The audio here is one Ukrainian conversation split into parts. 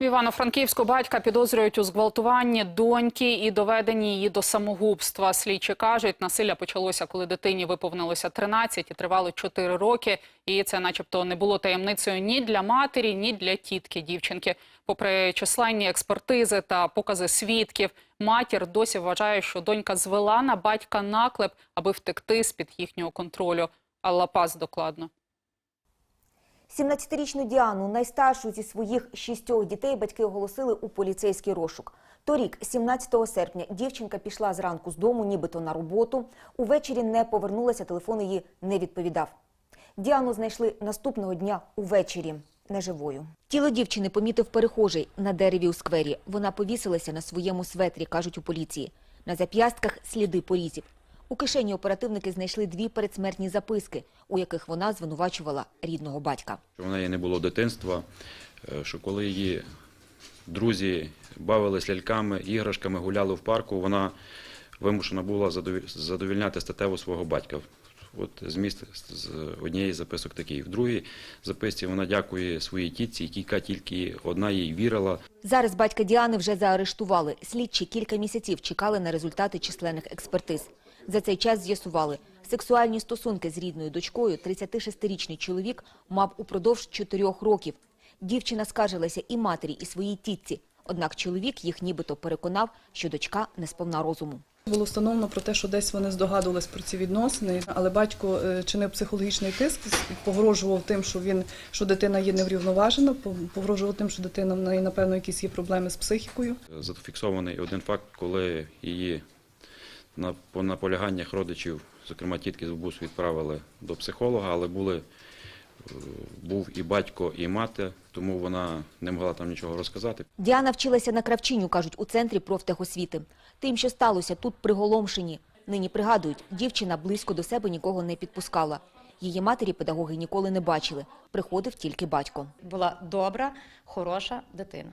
В Івано-Франківську батька підозрюють у зґвалтуванні доньки і доведенні її до самогубства. Слідчі кажуть, насилля почалося, коли дитині виповнилося 13 і тривало 4 роки. І це, начебто, не було таємницею ні для матері, ні для тітки дівчинки. Попри численні експертизи та покази свідків, матір досі вважає, що донька звела на батька наклеп, аби втекти з під їхнього контролю. Алла Пас докладно. 17-річну Діану, найстаршу зі своїх шістьох дітей, батьки оголосили у поліцейський розшук. Торік, 17 серпня, дівчинка пішла зранку з дому, нібито на роботу. Увечері не повернулася, телефон її не відповідав. Діану знайшли наступного дня увечері неживою. Тіло дівчини помітив перехожий на дереві у сквері. Вона повісилася на своєму светрі, кажуть у поліції. На зап'ястках сліди порізів. У кишені оперативники знайшли дві передсмертні записки, у яких вона звинувачувала рідного батька. в неї не було дитинства, е, що коли її друзі бавились ляльками, іграшками, гуляли в парку, вона вимушена була задовіль- задовільняти статево свого батька. От зміст з однієї з записок такий. В другій записці вона дякує своїй тітці, яка тільки одна їй вірила. Зараз батька Діани вже заарештували. Слідчі кілька місяців чекали на результати численних експертиз. За цей час з'ясували, сексуальні стосунки з рідною дочкою 36-річний чоловік мав упродовж чотирьох років. Дівчина скаржилася і матері, і своїй тітці. Однак чоловік їх нібито переконав, що дочка не сповна розуму. Було встановлено про те, що десь вони здогадувались про ці відносини, але батько е, чинив психологічний тиск, погрожував тим, що він що дитина є неврівноважена, погрожував тим, що дитина в неї, напевно, якісь є проблеми з психікою. Зафіксований один факт, коли її на по наполяганнях родичів, зокрема тітки з бабусю, відправили до психолога, але були, е, був і батько, і мати, тому вона не могла там нічого розказати. Діана вчилася на кравчиню, кажуть, у центрі профтехосвіти. Тим, що сталося тут приголомшені. Нині пригадують, дівчина близько до себе нікого не підпускала. Її матері педагоги ніколи не бачили. Приходив тільки батько. була добра, хороша дитина.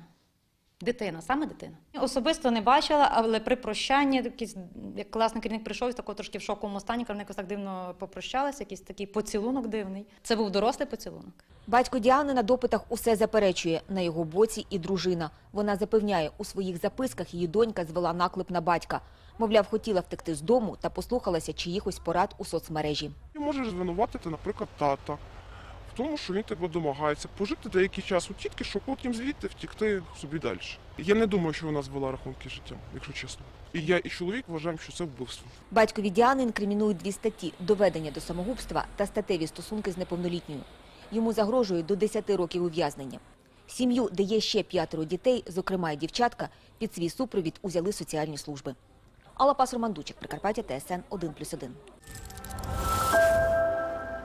Дитина, саме дитина. Особисто не бачила, але при прощанні, якийсь, як класний керівник прийшов із такого трошки в шоковому стані, коли вони якось так дивно попрощалися, якийсь такий поцілунок дивний. Це був дорослий поцілунок. Батько Діани на допитах усе заперечує. На його боці і дружина. Вона запевняє, у своїх записках її донька звела наклеп на батька. Мовляв, хотіла втекти з дому та послухалася чиїхось порад у соцмережі. Можеш звинуватити, наприклад, тата тому, що він тебе домагається, пожити деякий час у тітки, щоб потім звідти втікти собі далі. Я не думаю, що вона звела рахунки життя, якщо чесно. І я, і чоловік вважаємо, що це вбивство. Батькові Діани інкримінують дві статті – доведення до самогубства та статеві стосунки з неповнолітньою. Йому загрожує до 10 років ув'язнення. Сім'ю, де є ще п'ятеро дітей, зокрема й дівчатка, під свій супровід узяли соціальні служби. Алла Пас Роман Дучик, Прикарпаття, ТСН 1+,1.